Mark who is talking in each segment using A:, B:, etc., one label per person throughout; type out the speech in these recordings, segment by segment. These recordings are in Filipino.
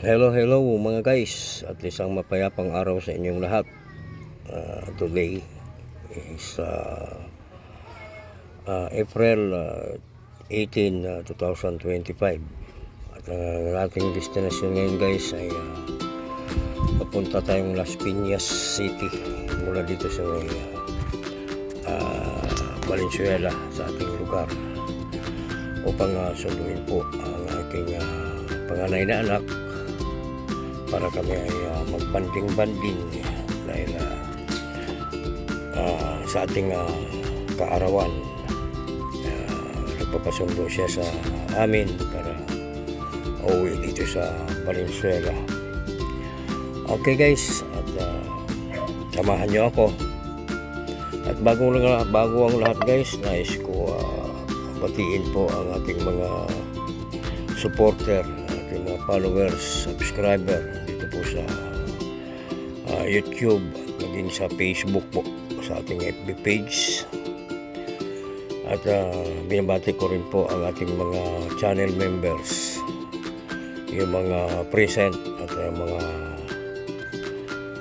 A: Hello, hello mga guys. At isang mapayapang araw sa inyong lahat. Uh, today is uh, uh, April uh, 18, uh, 2025. At ang ating destination ngayon guys ay uh, papunta tayong Las Piñas City mula dito sa may uh, uh, Valenzuela sa ating lugar upang uh, sunduin po ang aking uh, panganay na anak para kami ay uh, magbanding-banding dahil uh, uh, sa ating uh, kaarawan. Uh, nagpapasundo siya sa amin para uuwi dito sa Valenzuela. Okay guys. At uh, samahan ako. At bago, bago ang lahat guys nais ko uh, batiin po ang ating mga supporter ating mga followers, subscriber po sa uh, YouTube at maging sa Facebook po sa ating FB page. At uh, binabati ko rin po ang ating mga channel members. Yung mga present at uh, mga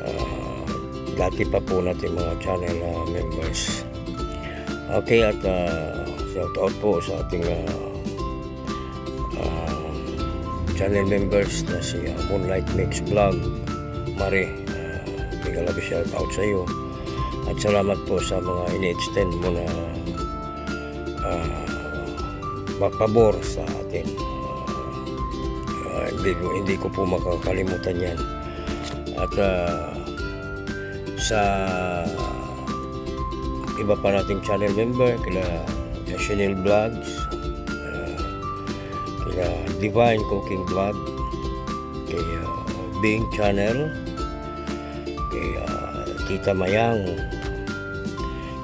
A: uh, dati pa po natin mga channel uh, members. Okay at uh, shout out po sa ating uh, channel members na si uh, Moonlight Mix Vlog. Mare uh, bigyan labi shout out sa iyo. At salamat po sa mga ini-extend mo na uh, pabor sa atin. Uh, hindi, ko- hindi ko po makakalimutan yan. At uh, sa iba pa nating channel member kila National Vlogs uh, kila Divine Cooking Vlog. Kay uh, Bing Channel. Kay uh, Tita Mayang.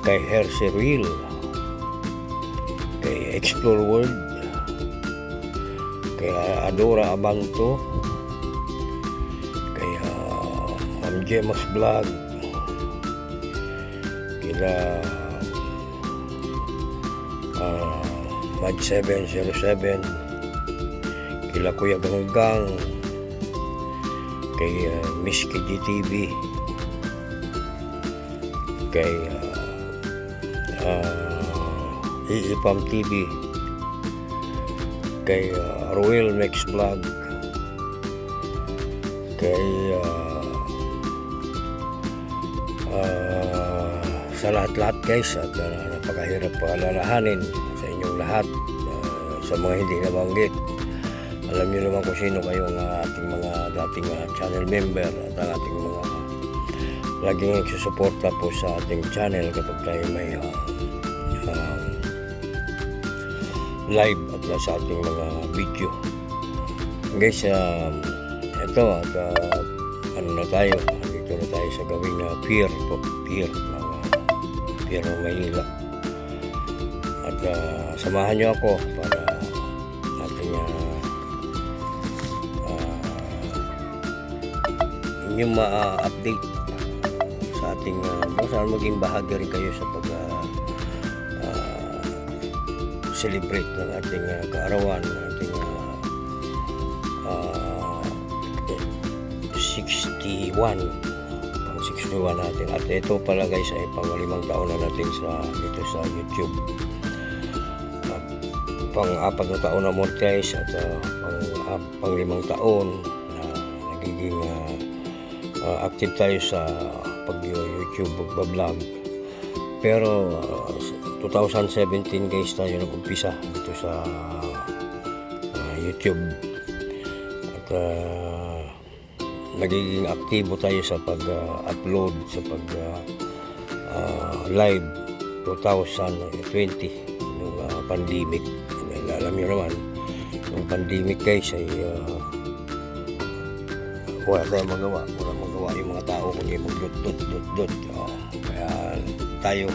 A: Kay Herse Real kay Explore World. Kay uh, Adora Abanto kay uh, Ma'am Gemas Vlog. Kila uh, Mad 707 kila Kuya Ganggang kay uh, Miss KGTV kay uh, uh, Iipam TV kay uh, Royal Max Vlog. Kay uh, uh, sa lahat-lahat guys at uh, napakahirap paalalahanin sa inyong lahat uh, sa mga hindi nabanggit alam niyo naman kung sino kayong uh, ating mga dating uh, channel member at ang ating mga laging nagsusuporta po sa ating channel kapag tayo may uh, live at nasa ating mga video. Guys um, ito at uh, ano na tayo? Dito na tayo sa gawing na pier po pier ng uh, pier ng Maynila. At uh, samahan nyo ako para inyong ma-update sa ating uh, saan maging bahagi rin kayo sa pag uh, uh, celebrate ng ating uh, kaarawan ng ating uh, uh, 61 pang 61 natin. At ito pala guys ay panglimang taon na natin sa dito sa YouTube. Pang apat na taon na monetize at uh, pang, uh, pang taon uh, active tayo sa pag YouTube pagbablog pero uh, 2017 guys tayo nag-umpisa dito sa uh, YouTube. At uh, nagiging aktibo tayo sa pag-upload sa pag uh, uh, live 2020 yung uh, pandemic. Alam niyo naman yung pandemic guys ay uh, wala tayong magawa wala magawa yung mga tao kundi mag dot dot dot dot uh, kaya tayo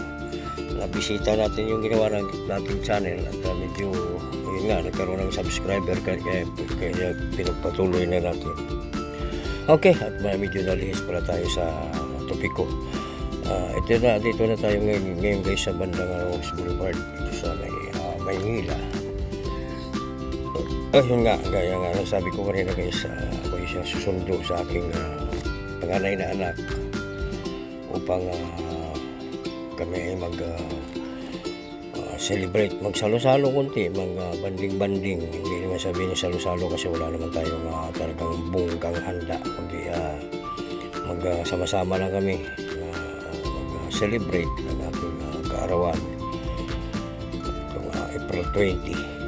A: nabisita natin yung ginawa ng nating channel at uh, medyo yun nga nagkaroon ng subscriber kaya, kaya, pinagpatuloy na natin Okay, at may medyo nalihis pala tayo sa topiko. Ah, ito na, dito na tayo ngayon, ngayon guys sa bandang Rose Boulevard dito sa may, ah, Maynila. Oh, nga, gaya nga ng sabi ko kanina guys, uh, ako yung susundo sa aking uh, panganay na anak upang ah, kami ay mag ah, ah, celebrate, magsalo-salo konti, mag ah, banding-banding. Hindi naman sabihin ng salo-salo kasi wala naman tayong ah, talagang bungkang handa, kundi ah, mag ah, sama-sama lang kami ah, mag-celebrate ng aking ah, kaarawan itong ah, April 20.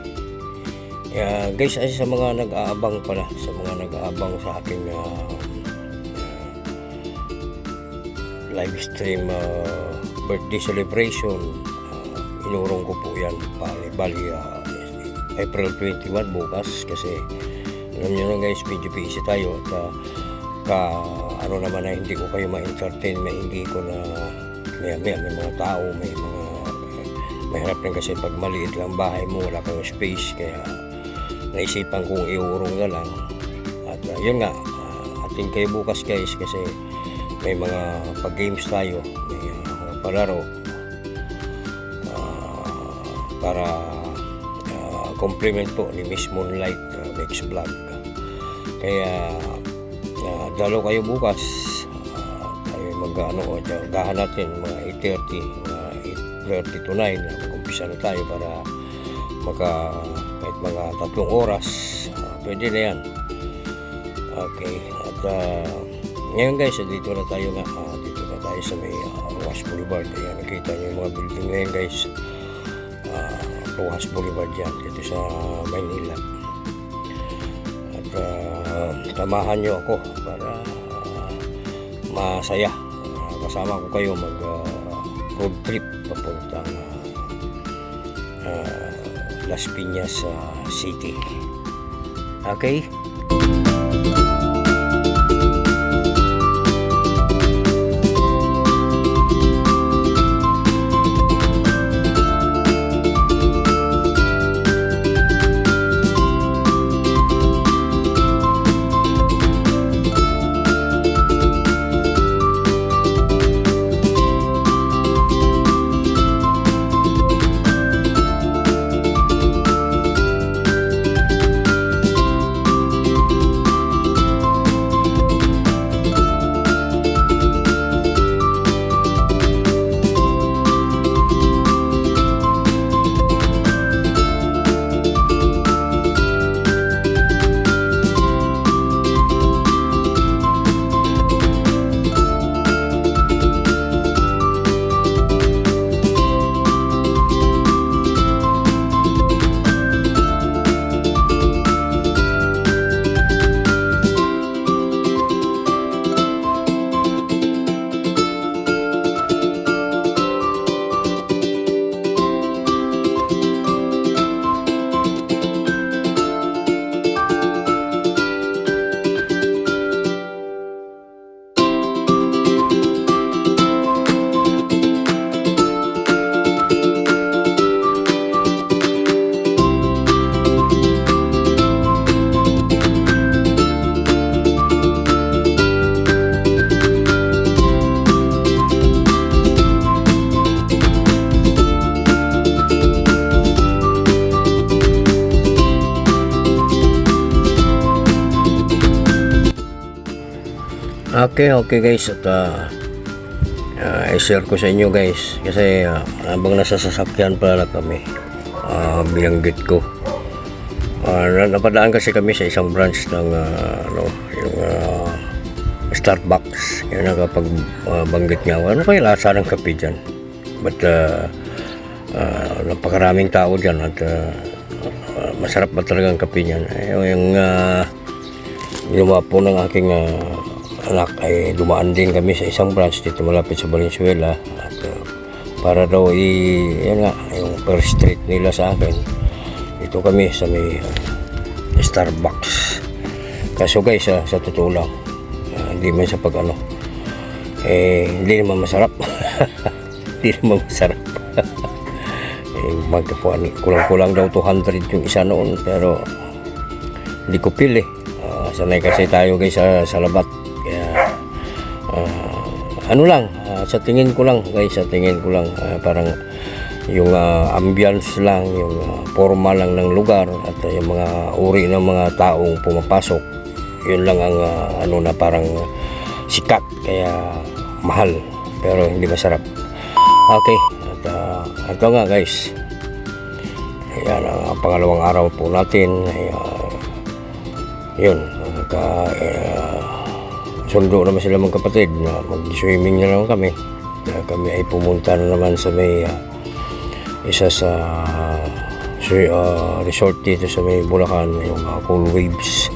A: Kaya guys, ay sa mga nag-aabang pala, sa mga nag-aabang sa aking ah, live stream uh, birthday celebration uh, inurong ko po yan. Bali, bali uh, April 21 bukas kasi alam nyo na guys medyo busy tayo at uh, ka ano naman na hindi ko kayo ma-entertain may hindi ko na may, may, may mga tao may mga mahirap rin kasi pag maliit lang bahay mo wala kang space kaya naisipan kong iurong na lang. At uh, yun nga uh, ating kayo bukas guys kasi may mga pag-games tayo, may uh, mga palaro ah, para ah, compliment po ni Miss Moonlight uh, Mix Vlog. Kaya uh, dalo kayo bukas. Uh, tayo mag ano, gahan natin mga 8.30 mga 8.30 to 9 uh, mag-umpisa na tayo para maka mga tatlong oras uh, pwede na yan okay at uh, ngayon guys, dito na tayo nga, ah, dito na tayo sa may uh, Ruas Boulevard. Ayan, nakita niyo yung mga building na yan guys. Uh, Ruas Boulevard yan, dito sa Maynila. At ah, samahan niyo ako para ah, masaya. Ah, kasama ko kayo mag ah, road trip papuntang ah, ah, Las Piñas ah, City. Okay? Okay, okay guys. At uh, uh, i-share ko sa inyo guys. Kasi uh, habang nasa sasakyan pala kami, uh, binanggit ko. Uh, napadaan kasi kami sa isang branch ng uh, ano, yung uh, Starbucks. Yun ang kapag uh, niya, ano kaya lasa ng kape dyan? But uh, uh, napakaraming tao dyan at uh, uh, masarap ba talaga ang kape niyan? Eh, yung uh, ginawa po ng aking uh, anak ay dumaan din kami sa isang branch dito malapit sa Valenzuela. At uh, para daw i yan nga yung first street nila sa akin dito kami sa may uh, Starbucks. Kaso guys uh, sa totoo lang uh, hindi man sa pag ano eh hindi naman masarap. Hindi naman masarap. Eh, magkapuan kulang-kulang daw 200 yung isa noon pero hindi ko pili. Uh, sanay kasi tayo guys sa, sa labat ano lang ah, sa tingin ko lang guys sa tingin ko lang ah, parang yung ah, ambience lang, yung ah, forma lang ng lugar at ah, yung mga uri ng mga taong pumapasok. Yun lang ang ah, ano na parang sikat kaya mahal pero hindi masarap. Okay, at ah, ito nga guys. Ayan ang pangalawang araw po natin. Ay, ah, yun, nagka, ah, sundo naman sila mga kapatid na mag-swimming na naman kami. Kaya kami ay pumunta na naman sa may ah, isa sa ah, resort dito sa may Bulacan, yung ah, Cool Waves.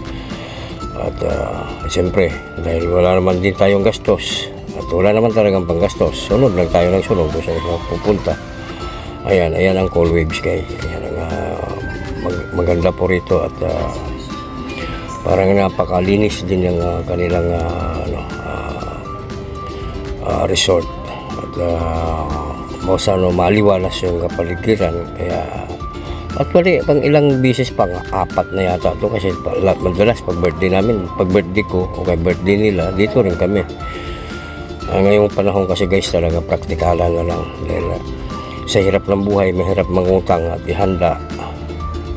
A: At ah, siyempre, dahil wala naman din tayong gastos, at wala naman talagang panggastos, sunod lang tayo ng sunod kung saan pupunta. Ayan, ayan ang Cool Waves guys. Ayan ang ah, mag- maganda po rito at ah, parang napakalinis din yung ah, kanilang ah, ano, ah, ah, resort. At uh, most ano, maliwalas yung kapaligiran. Kaya actually pang ilang bisis pang apat na yata to. Kasi pa- la- madalas pag birthday namin pag birthday ko o kay birthday nila dito rin kami. Ah, ngayong panahon kasi guys talaga praktikalan na lang. Dahil ah, sa hirap ng buhay mahirap mangutang at ihanda.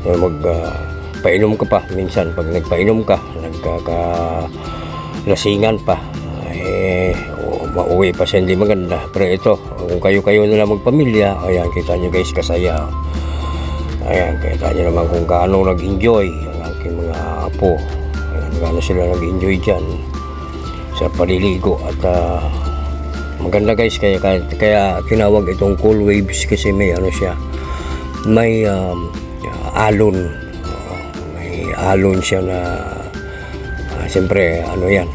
A: So, mag ah, painom ka pa. Minsan pag nagpainom ka nagkaka lasingan pa. Eh o, mauwi pa siya hindi maganda. Pero ito kung kayo-kayo na lang magpamilya ayan kita nyo guys kasaya. Ayan kita nyo naman kung gaano nag-enjoy ang aking mga apo. Ayan gaano sila nag-enjoy dyan sa paliligo. At ah, maganda guys kaya, kaya, kaya tinawag itong cool waves kasi may ano siya may um, alon alon siya na ah, siyempre ano yan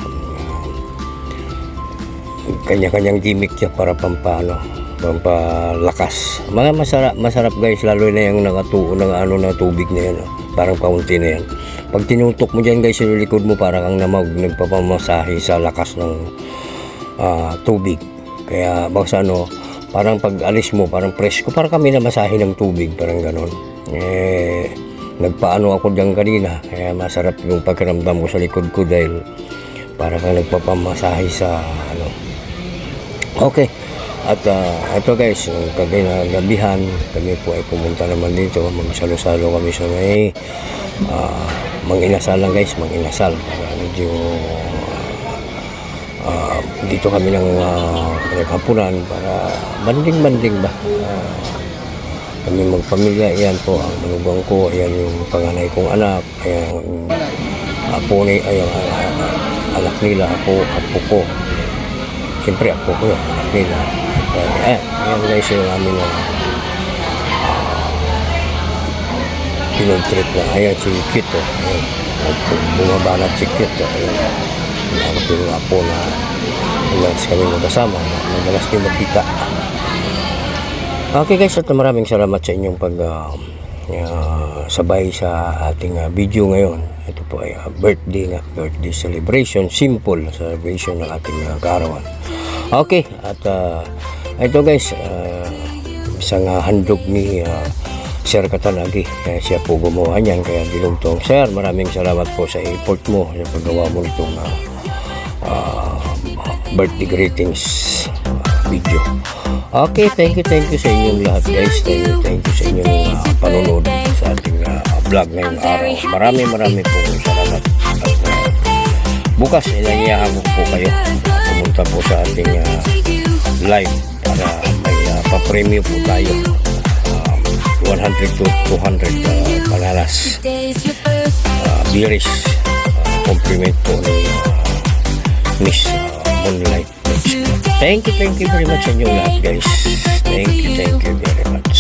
A: kanya-kanyang gimmick siya para pampano pampalakas. Mga masarap masarap guys lalo na yung nakatuo ng ano na tubig na yan oh. parang kaunti na yan. Pag tinutok mo dyan guys yung likod mo parang ang namag nagpapamasahe sa lakas ng ah, tubig. Kaya basta ano parang pag alis mo parang presko parang kami na masahe ng tubig parang ganon eh nagpaano ako diyan kanina kaya masarap yung pakiramdam ko sa likod ko dahil para kang nagpapamasahe sa ano okay at ah, ito guys yung kagagabihan kami po ay pumunta naman dito magsalo-salo kami sa may ah, manginasal lang guys manginasal para medyo Ah, dito kami ng uh, pinaghapunan para banding-banding ba. Ah, kami magpamilya, yan po ang manugang ko, ayan yung panganay kong anak, ayan yung apo ni, ayan, anak nila, apo, apo ko. Siyempre, apo ko yun, anak nila. At, uh, eh, ayan guys yung aming uh, pinod trip na, ayan si Kit, oh, ayan, bumabanat si Kit, oh, ayan, ako yung apo na madalas kami magkasama madalas din magkita okay guys at maraming salamat sa inyong pag ah, sabay sa ating ah, video ngayon ito po ay ah, birthday nga birthday celebration simple na celebration ng ating uh, kaarawan okay at ah, ito guys ah, isang ah, handog ni ah, Sir Katanagi. Kaya siya po gumawa niyan. Kaya dilugtong. Sir, maraming salamat po sa effort mo sa paggawa mo nitong ah, ah, birthday greetings ah, video. Okay, thank you, thank you sa inyong lahat guys. Thank you, thank you sa inyong ah, panonood sa ating ah, vlog ngayong araw. Marami, marami po salamat. At ah, bukas, inanyahan ko po kayo. Pumunta po sa ating ah, live para may uh, pa-premium po tayo. Um, 100 to 200 uh, panalas uh, beerish uh, compliment po ni uh, Miss uh, Moonlight Thank you, thank you very much sa inyo guys. Thank you, thank you very much.